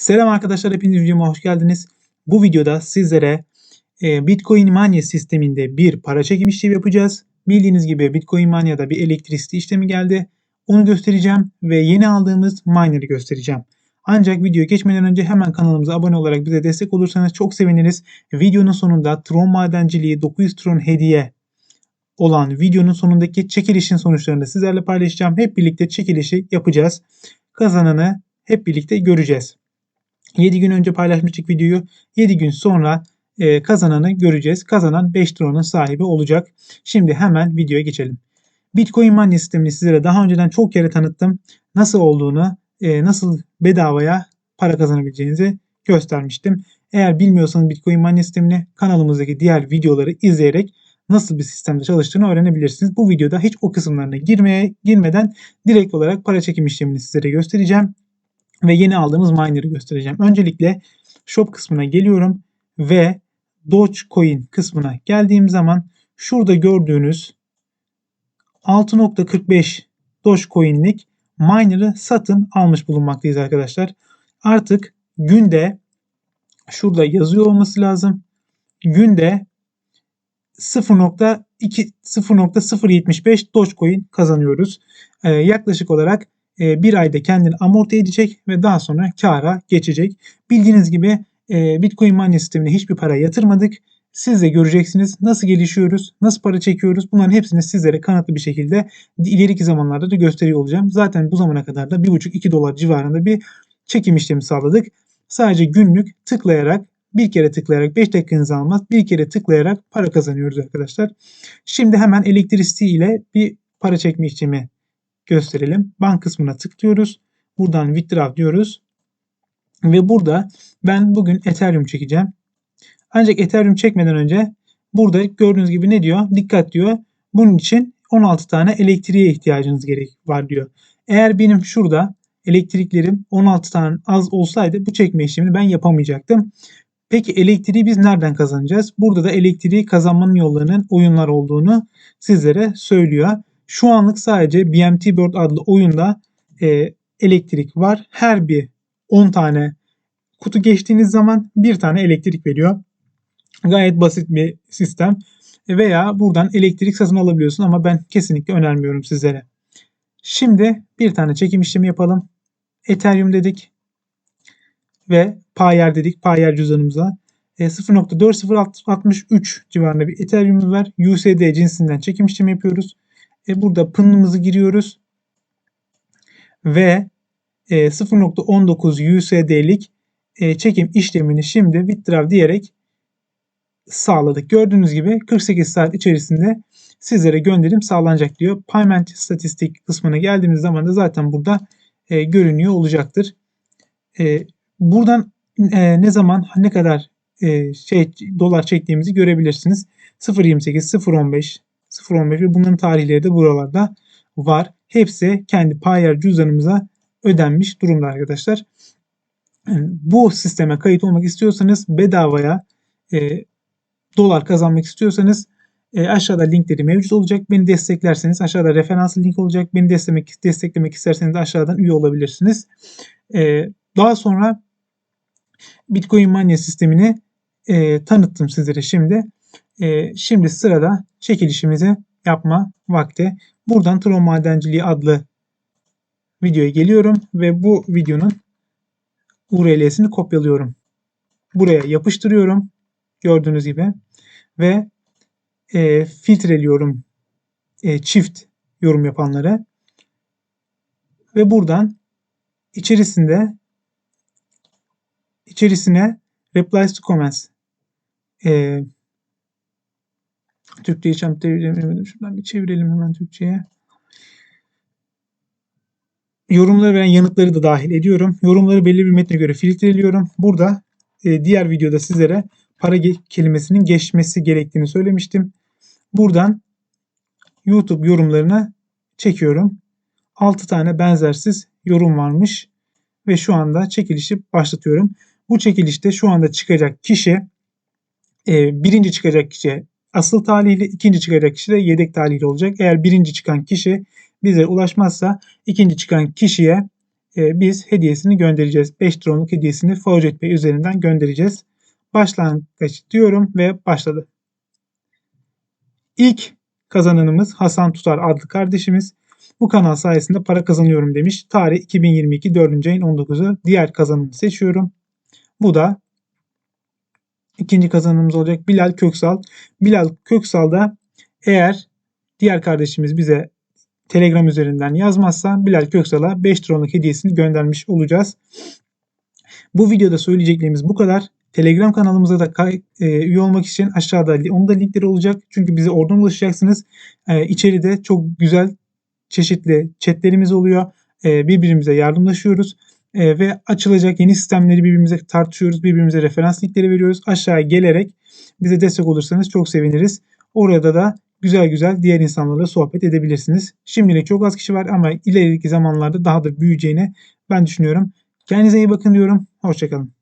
Selam arkadaşlar, hepiniz videoma hoş geldiniz. Bu videoda sizlere e, Bitcoin Mania sisteminde bir para çekim işlemi yapacağız. Bildiğiniz gibi Bitcoin Mania'da bir elektrisite işlemi geldi. Onu göstereceğim ve yeni aldığımız miner'ı göstereceğim. Ancak videoya geçmeden önce hemen kanalımıza abone olarak bize destek olursanız çok seviniriz. Videonun sonunda Tron madenciliği 900 Tron hediye olan videonun sonundaki çekilişin sonuçlarını sizlerle paylaşacağım. Hep birlikte çekilişi yapacağız. Kazananı hep birlikte göreceğiz. 7 gün önce paylaşmıştık videoyu. 7 gün sonra e, kazananı göreceğiz. Kazanan 5 tronun sahibi olacak. Şimdi hemen videoya geçelim. Bitcoin Money sistemini sizlere daha önceden çok kere tanıttım. Nasıl olduğunu, e, nasıl bedavaya para kazanabileceğinizi göstermiştim. Eğer bilmiyorsanız Bitcoin Money sistemini kanalımızdaki diğer videoları izleyerek nasıl bir sistemde çalıştığını öğrenebilirsiniz. Bu videoda hiç o kısımlarına girmeye girmeden direkt olarak para çekim işlemini sizlere göstereceğim ve yeni aldığımız miner'ı göstereceğim. Öncelikle shop kısmına geliyorum ve Dogecoin kısmına geldiğim zaman şurada gördüğünüz 6.45 Dogecoin'lik miner'ı satın almış bulunmaktayız arkadaşlar. Artık günde şurada yazıyor olması lazım. Günde 0.2 0.075 Dogecoin kazanıyoruz. Ee, yaklaşık olarak e, bir ayda kendini amorti edecek ve daha sonra kara geçecek. Bildiğiniz gibi e, Bitcoin mania sistemine hiçbir para yatırmadık. Siz de göreceksiniz nasıl gelişiyoruz, nasıl para çekiyoruz. Bunların hepsini sizlere kanıtlı bir şekilde ileriki zamanlarda da gösteriyor olacağım. Zaten bu zamana kadar da 1,5-2 dolar civarında bir çekim işlemi sağladık. Sadece günlük tıklayarak bir kere tıklayarak 5 dakikanızı almaz. Bir kere tıklayarak para kazanıyoruz arkadaşlar. Şimdi hemen elektrisi ile bir para çekme işlemi gösterelim. Bank kısmına tıklıyoruz. Buradan withdraw diyoruz. Ve burada ben bugün Ethereum çekeceğim. Ancak Ethereum çekmeden önce burada gördüğünüz gibi ne diyor? Dikkat diyor. Bunun için 16 tane elektriğe ihtiyacınız gerek var diyor. Eğer benim şurada elektriklerim 16 tane az olsaydı bu çekme işlemini ben yapamayacaktım. Peki elektriği biz nereden kazanacağız? Burada da elektriği kazanmanın yollarının oyunlar olduğunu sizlere söylüyor. Şu anlık sadece BMT Bird adlı oyunda e, elektrik var. Her bir 10 tane kutu geçtiğiniz zaman bir tane elektrik veriyor. Gayet basit bir sistem. Veya buradan elektrik satın alabiliyorsun ama ben kesinlikle önermiyorum sizlere. Şimdi bir tane çekim işlemi yapalım. Ethereum dedik ve Payer dedik. Payer cüzdanımıza. E, 0.4063 civarında bir Ethereum var. USD cinsinden çekim işlemi yapıyoruz. E, burada pınımızı giriyoruz. Ve e, 0.19 USD'lik e, çekim işlemini şimdi withdraw diyerek sağladık. Gördüğünüz gibi 48 saat içerisinde sizlere gönderim sağlanacak diyor. Payment statistik kısmına geldiğimiz zaman da zaten burada e, görünüyor olacaktır. E, buradan e, ne zaman ne kadar e, şey dolar çektiğimizi görebilirsiniz. 0.28, 0.15, 0.15 ve bunların tarihleri de buralarda var. Hepsi kendi Payer cüzdanımıza ödenmiş durumda arkadaşlar. bu sisteme kayıt olmak istiyorsanız bedavaya e, dolar kazanmak istiyorsanız e, aşağıda linkleri mevcut olacak. Beni desteklerseniz aşağıda referans link olacak. Beni desteklemek, desteklemek isterseniz aşağıdan üye olabilirsiniz. E, daha sonra Bitcoin Mania sistemini e, tanıttım sizlere şimdi. E, şimdi sırada çekilişimizi yapma vakti. Buradan Tron Madenciliği adlı videoya geliyorum ve bu videonun URL'sini kopyalıyorum. Buraya yapıştırıyorum. Gördüğünüz gibi. Ve e, filtreliyorum e, çift yorum yapanları. Ve buradan içerisinde içerisine replies to comments e, Türkçe'yi çeviremedim. Şuradan bir çevirelim hemen Türkçe'ye. Yorumları veren yanıtları da dahil ediyorum. Yorumları belli bir metne göre filtreliyorum. Burada e, diğer videoda sizlere para kelimesinin geçmesi gerektiğini söylemiştim. Buradan YouTube yorumlarına çekiyorum. 6 tane benzersiz yorum varmış ve şu anda çekilişi başlatıyorum. Bu çekilişte şu anda çıkacak kişi e, birinci çıkacak kişi asıl talihli, ikinci çıkacak kişi de yedek talihli olacak. Eğer birinci çıkan kişi bize ulaşmazsa ikinci çıkan kişiye e, biz hediyesini göndereceğiz. 5 dronluk hediyesini Faucet Pay üzerinden göndereceğiz. Başlangıç diyorum ve başladı. İlk kazananımız Hasan Tutar adlı kardeşimiz. Bu kanal sayesinde para kazanıyorum demiş. Tarih 2022 4. ayın 19'u. Diğer kazanımı seçiyorum. Bu da ikinci kazanımız olacak Bilal Köksal. Bilal Köksal da eğer diğer kardeşimiz bize Telegram üzerinden yazmazsa Bilal Köksal'a 5 tronluk hediyesini göndermiş olacağız. Bu videoda söyleyeceklerimiz bu kadar. Telegram kanalımıza da e, üye olmak için aşağıda onun da linkleri olacak. Çünkü bize oradan ulaşacaksınız. E, içeride çok güzel çeşitli chatlerimiz oluyor. E, birbirimize yardımlaşıyoruz. E, ve açılacak yeni sistemleri birbirimize tartışıyoruz. Birbirimize referans linkleri veriyoruz. Aşağıya gelerek bize destek olursanız çok seviniriz. Orada da güzel güzel diğer insanlarla sohbet edebilirsiniz. Şimdilik çok az kişi var ama ileriki zamanlarda daha da büyüyeceğini ben düşünüyorum. Kendinize iyi bakın diyorum. Hoşçakalın.